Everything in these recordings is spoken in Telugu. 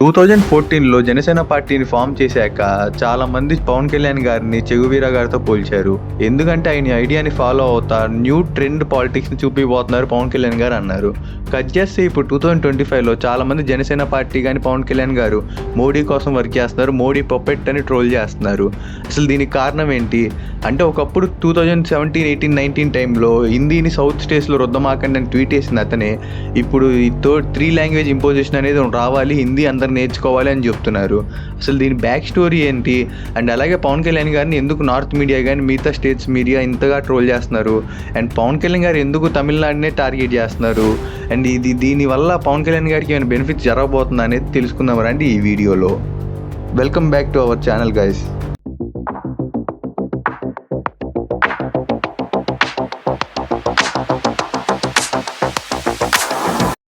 టూ థౌజండ్ ఫోర్టీన్లో జనసేన పార్టీని ఫామ్ చేశాక చాలా మంది పవన్ కళ్యాణ్ గారిని చెగువీరా గారితో పోల్చారు. ఎందుకంటే ఆయన ఐడియాని ఫాలో అవుతా న్యూ ట్రెండ్ పాలిటిక్స్ని చూపిపోతున్నారు పవన్ కళ్యాణ్ గారు అన్నారు. కట్ చేస్తే ఇప్పుడు టూ థౌజండ్ ట్వంటీ ఫైవ్లో చాలా మంది జనసేన పార్టీ కానీ పవన్ కళ్యాణ్ గారు మోడీ కోసం వర్క్ చేస్తున్నారు మోడీ పప్పెట్ అని ట్రోల్ చేస్తున్నారు. అసలు దీనికి కారణం ఏంటి? అంటే ఒకప్పుడు two thousand seventeen eighteen nineteen టైంలో హిందీని సౌత్ స్టేట్స్లో రుద్దమాకండి అని ట్వీట్ చేసింది అతనే. ఇప్పుడు త్రీ లాంగ్వేజ్ ఇంపోజిషన్ అనేది రావాలి హిందీ అందరు నేర్చుకోవాలి అని చెప్తున్నారు. అసలు దీని బ్యాక్ స్టోరీ ఏంటి? అండ్ అలాగే పవన్ కళ్యాణ్ గారిని ఎందుకు నార్త్ మీడియా కానీ మిగతా స్టేట్స్ మీడియా ఇంతగా ట్రోల్ చేస్తున్నారు? అండ్ పవన్ కళ్యాణ్ గారు ఎందుకు తమిళనాడునే టార్గెట్ చేస్తున్నారు? అండ్ ఇది దీనివల్ల పవన్ కళ్యాణ్ గారికి ఏమైనా బెనిఫిట్స్ జరగబోతుందా అనేది తెలుసుకుందాం రండి ఈ వీడియోలో. Welcome back to our channel guys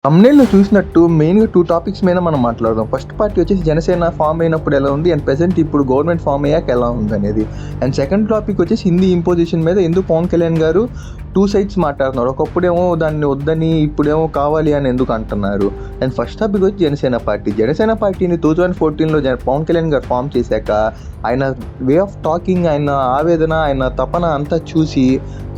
తమ్నేల్లో చూసినట్టు మెయిన్గా టూ టాపిక్స్ మీద మనం మాట్లాడదాం. ఫస్ట్ పార్టీ వచ్చేసి జనసేన ఫామ్ అయినప్పుడు ఎలా ఉంది అండ్ ప్రెసెంట్ ఇప్పుడు గవర్నమెంట్ ఫామ్ అయ్యాక ఎలా ఉంది అనేది. అండ్ సెకండ్ టాపిక్ వచ్చేసి హిందీ ఇంపోజిషన్ మీద ఎందుకు పవన్ కళ్యాణ్ గారు టూ సైడ్స్ మాట్లాడుతున్నారు. ఒకప్పుడేమో దాన్ని వద్దని ఇప్పుడేమో కావాలి అని ఎందుకు అంటున్నారు? అండ్ ఫస్ట్ టాపిక్ వచ్చి జనసేన పార్టీ. జనసేన పార్టీని టూ థౌజండ్ ఫోర్టీన్లో పవన్ కళ్యాణ్ గారు ఫామ్ చేశాక ఆయన వే ఆఫ్ టాకింగ్ ఆయన ఆవేదన ఆయన తపన అంతా చూసి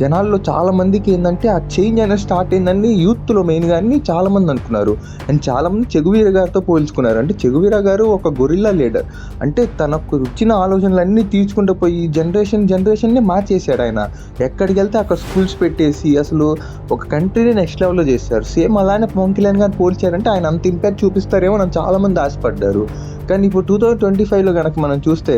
జనాల్లో చాలా మందికి ఏంటంటే ఆ చేంజ్ అనేది స్టార్ట్ అయిందని యూత్లో మెయిన్గా అని చాలా మంది అనుకున్నారు. అండ్ చాలా మంది చెగువీర గారితో పోల్చుకున్నారు. అంటే చెగువీర గారు ఒక గొరిల్లా లీడర్. అంటే తనకు వచ్చిన ఆలోచనలన్నీ తీర్చుకుంటూ పోయి జనరేషన్ జనరేషన్ని మార్చేశాడు ఆయన. ఎక్కడికి వెళ్తే అక్కడ స్కూల్స్ పెట్టేసి అసలు ఒక కంట్రీని నెక్స్ట్ లెవెల్లో చేశారు సేమ్ అలానే పవన్ కళ్యాణ్ గారు పోల్చారంటే ఆయన అంత ఇంపాక్ట్ చూపిస్తారేమో నన్ను చాలా మంది ఆశపడ్డారు. కానీ ఇప్పుడు టూ థౌజండ్ ట్వంటీ ఫైవ్లో కనుక మనం చూస్తే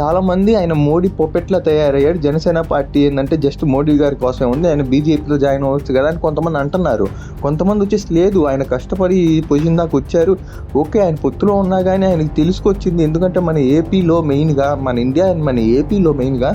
చాలామంది ఆయన మోడీ పొపెట్లా తయారయ్యాడు. జనసేన పార్టీ ఏంటంటే జస్ట్ మోడీ గారి కోసమే ఉంది. ఆయన బీజేపీలో జాయిన్ అవ్వచ్చు కదా అని కొంతమంది అంటున్నారు. కొంతమంది వచ్చేసి లేదు ఆయన కష్టపడి ఈ పొజిషన్ దాకా వచ్చారు. ఓకే ఆయన పొత్తులో ఉన్నా కానీ ఆయనకి తెలుసుకొచ్చింది. ఎందుకంటే మన ఏపీలో మెయిన్గా మన ఇండియా అండ్ మన ఏపీలో మెయిన్గా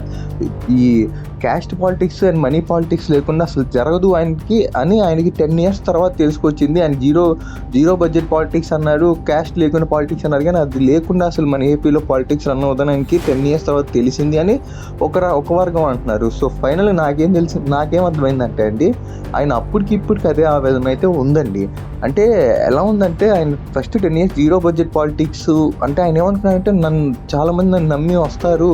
ఈ caste politics and money politics లేకుండా అసలు జరగదు ఆయనకి అని ఆయనకి టెన్ ఇయర్స్ తర్వాత తెలుసుకొచ్చింది. ఆయన జీరో జీరో బడ్జెట్ పాలిటిక్స్ అన్నాడు క్యాస్ట్ లేకుండా పాలిటిక్స్ అన్నారు కానీ అది లేకుండా అసలు మన ఏపీలో పాలిటిక్స్ రన్ అవుతుంది ఆయనకి టెన్ ఇయర్స్ తర్వాత తెలిసింది అని ఒక ఒక వర్గం అంటున్నారు. సో ఫైనల్ నాకేం తెలిసి నాకేం అర్థమైందంటే అండి ఆయన అప్పటికి ఇప్పటికి అదే ఆవేదన అయితే ఉందండి. అంటే ఎలా ఉందంటే ఆయన first ten years zero budget politics అంటే ఆయన ఏమనుకున్నారంటే నన్ను చాలామంది నన్ను నమ్మి వస్తారు.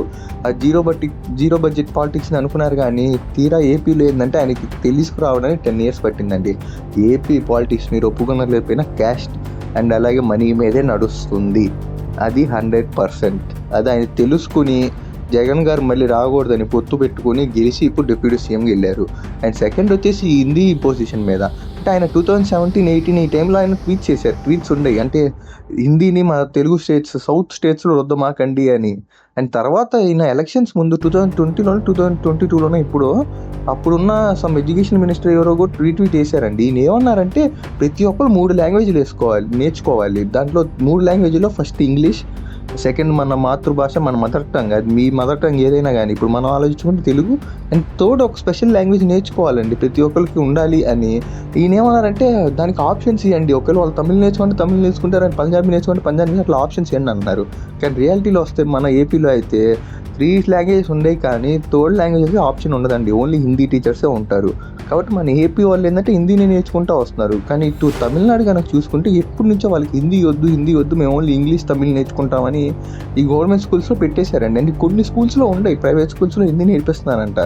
ఆ జీరో బడ్జెట్ జీరో బడ్జెట్ పాలిటిక్స్ని అనుకున్నారు కానీ తీరా ఏపీలో ఏంటంటే ఆయనకి తెలుసుకురావడానికి టెన్ ఇయర్స్ పట్టిందండి. ఏపీ పాలిటిక్స్ మీరు ఒప్పుకున్నారు లేకపోయినా క్యాస్ట్ అండ్ అలాగే మనీ మీదే నడుస్తుంది. అది హండ్రెడ్ పర్సెంట్. అది ఆయన తెలుసుకుని జగన్ గారు మళ్ళీ రాకూడదని పొత్తు పెట్టుకుని గెలిచి ఇప్పుడు డిప్యూటీ సీఎంకి వెళ్ళారు. అండ్ సెకండ్ వచ్చేసి హిందీ పొజిషన్ మీద. అంటే ఆయన టూ థౌజండ్ సెవెంటీన్ ఎయిటీన్ ఈ టైంలో ఆయన ట్వీట్ చేశారు. ట్వీట్స్ ఉండేవి అంటే హిందీని మన తెలుగు స్టేట్స్ సౌత్ స్టేట్స్లో రుద్దమాకండి అని. అండ్ తర్వాత ఈయన ఎలక్షన్స్ ముందు టూ థౌజండ్ ట్వంటీలో టూ థౌజండ్ ట్వంటీ టూలోనే ఇప్పుడు అప్పుడున్న సమ్ ఎడ్యుకేషన్ మినిస్టర్ ఎవరో కూడా ట్వీట్ చేశారండి. ఈయన ఏమన్నారంటే ప్రతి ఒక్కరు మూడు లాంగ్వేజ్లు వేసుకోవాలి నేర్చుకోవాలి. దాంట్లో మూడు లాంగ్వేజ్లో ఫస్ట్ ఇంగ్లీష్ సెకండ్ మన మాతృభాష మన మదర్ టంగ్. అది మీ మదర్ టంగ్ ఏదైనా కానీ ఇప్పుడు మనం ఆలోచించుకుంటే తెలుగు అండ్ థర్డ్ ఒక స్పెషల్ లాంగ్వేజ్ నేర్చుకోవాలండి. ప్రతి ఒక్కరికి ఉండాలి అని. ఈయన ఏమన్నారంటే దానికి ఆప్షన్స్ ఇవ్వండి ఒకవేళ వాళ్ళు తమిళ నేర్చుకుంటే తమిళ నేర్చుకుంటారు అండ్ పంజాబీ నేర్చుకుంటే పంజాబీ అట్లా ఆప్షన్స్ ఇవ్వండి అన్నారు. కానీ రియాలిటీలో వస్తే మన ఏపీలో అయితే త్రీ లాంగ్వేజెస్ ఉండేవి కానీ థర్డ్ లాంగ్వేజ్ ఆప్షన్ ఉండదండి. ఓన్లీ హిందీ టీచర్సే ఉంటారు. కాబట్టి మన ఏపీ వాళ్ళు ఏంటంటే హిందీని నేర్చుకుంటూ వస్తున్నారు. కానీ ఇటు తమిళనాడు కనుక చూసుకుంటే ఎప్పటి నుంచో వాళ్ళకి హిందీ వద్దు హిందీ వద్దు మేము ఓన్లీ ఇంగ్లీష్ తమిళ్ నేర్చుకుంటామని ఈ గవర్నమెంట్ స్కూల్స్లో పెట్టేశారండి. అంటే కొన్ని స్కూల్స్లో ఉన్నాయి ప్రైవేట్ స్కూల్స్లో హిందీ నేర్పిస్తున్నారంట.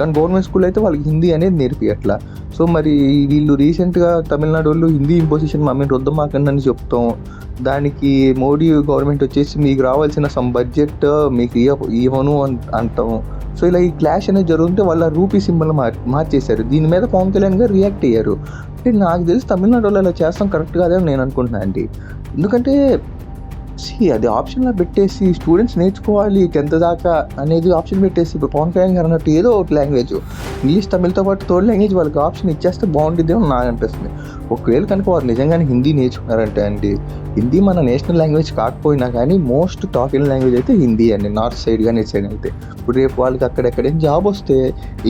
కానీ గవర్నమెంట్ స్కూల్ అయితే వాళ్ళకి హిందీ అనేది నేర్పియట్లా. సో మరి వీళ్ళు రీసెంట్గా తమిళనాడు వాళ్ళు హిందీ ఇంపోజిషన్ మా మీద వద్దమాకండి అని చెప్తాం. దానికి మోడీ గవర్నమెంట్ వచ్చేసి మీకు రావాల్సిన సమ్ బడ్జెట్ మీకు ఇవ్వను అన్- అంటాం. సో ఇలా ఈ క్లాష్ అనేది జరుగుతుంటే వాళ్ళ రూపీ సింబల్ మార్ మార్చేశారు. దీని మీద పవన్ కళ్యాణ్ గారు రియాక్ట్ అయ్యారు. అంటే నాకు తెలిసి తమిళనాడు వాళ్ళు చేస్తాం కరెక్ట్ కాదని నేను అనుకుంటున్నాను అండి. ఎందుకంటే సి అది ఆప్షన్లో పెట్టేసి స్టూడెంట్స్ నేర్చుకోవాలి టెన్త్ దాకా అనేది ఆప్షన్ పెట్టేసి ఇప్పుడు పవన్ కళ్యాణ్ గారు అన్నట్టు ఏదో ఒక లాంగ్వేజ్ ఇంగ్లీష్ తమిళ్తో పాటు థర్డ్ లాంగ్వేజ్ వాళ్ళకి ఆప్షన్ ఇచ్చేస్తే బాగుంటుంది అని నాకు అనిపిస్తుంది. ఒకవేళ కనుక వారు నిజంగానే హిందీ నేర్చుకున్నారంటే అండి హిందీ మన నేషనల్ లాంగ్వేజ్ కాకపోయినా కానీ మోస్ట్ టాకింగ్ లాంగ్వేజ్ అయితే హిందీ అండి నార్త్ సైడ్ కానీ ఇటు సైడ్ అయితే. ఇప్పుడు రేపు వాళ్ళకి అక్కడెక్కడ జాబ్ వస్తే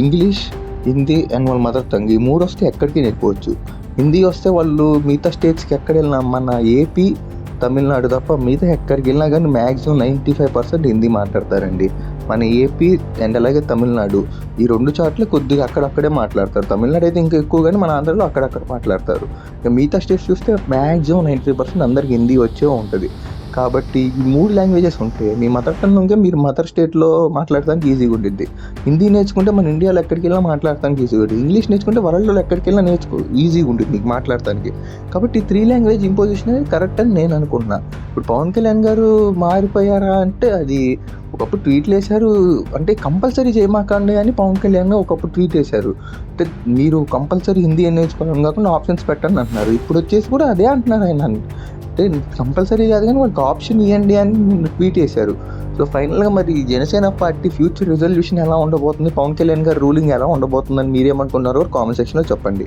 ఇంగ్లీష్ హిందీ అండ్ వాళ్ళ మదర్ టంగ్ ఈ మూడు వస్తే ఎక్కడికి నేర్చుకోవచ్చు హిందీ వస్తే వాళ్ళు మిగతా స్టేట్స్కి ఎక్కడ వెళ్ళినా మన ఏపీ తమిళనాడు తప్ప మిగతా ఎక్కడికి వెళ్ళినా కానీ maximum ninety five percent Hindi మాట్లాడతారండి. మన ఏపీ అండ్ అలాగే తమిళనాడు ఈ రెండు చోట్ల కొద్దిగా అక్కడక్కడే మాట్లాడతారు. తమిళనాడు అయితే ఇంకా ఎక్కువ కానీ మన ఆంధ్రలో అక్కడక్కడ మాట్లాడతారు. ఇక మిగతా స్టేట్స్ చూస్తే మ్యాక్సిమం నైంటీ ఫైవ్ పర్సెంట్ అందరికి హిందీ వచ్చే ఉంటుంది. కాబట్టి ఈ మూడు లాంగ్వేజెస్ ఉంటాయి మీ మదర్ టంగ్ ఉంటే మీరు మదర్ స్టేట్లో మాట్లాడడానికి ఈజీగా ఉంటుంది హిందీ నేర్చుకుంటే మన ఇండియాలో ఎక్కడికి వెళ్ళినా మాట్లాడటానికి ఈజీగా ఉంటుంది ఇంగ్లీష్ నేర్చుకుంటే వరల్డ్లో ఎక్కడికి వెళ్ళినా నేర్చుకో ఈజీగా ఉంటుంది మీకు మాట్లాడటానికి. కాబట్టి త్రీ లాంగ్వేజ్ ఇంపోజిషన్ అనేది కరెక్ట్ అని నేను అనుకుంటున్నా. ఇప్పుడు పవన్ కళ్యాణ్ గారు మారిపోయారా అంటే అది ఒకప్పుడు ట్వీట్లు వేశారు అంటే కంపల్సరీ చేయమాకండి అని పవన్ కళ్యాణ్ గారు ఒకప్పుడు ట్వీట్ వేశారు అంటే మీరు కంపల్సరీ హిందీ నేర్చుకోవడం కాకుండా ఆప్షన్స్ పెట్టండి అంటున్నారు. ఇప్పుడు వచ్చేసి కూడా అదే అంటున్నారు ఆయన. అంటే కంపల్సరీ కాదు కానీ వాళ్ళకి ఆప్షన్ ఇవ్వండి అని ట్వీట్ చేశారు. సో ఫైనల్గా మరి జనసేన పార్టీ ఫ్యూచర్ రిజల్యూషన్ ఎలా ఉండబోతుంది? పవన్ కళ్యాణ్ గారు రూలింగ్ ఎలా ఉండబోతుందని మీరేమనుకున్నారో కామెంట్ సెక్షన్లో చెప్పండి.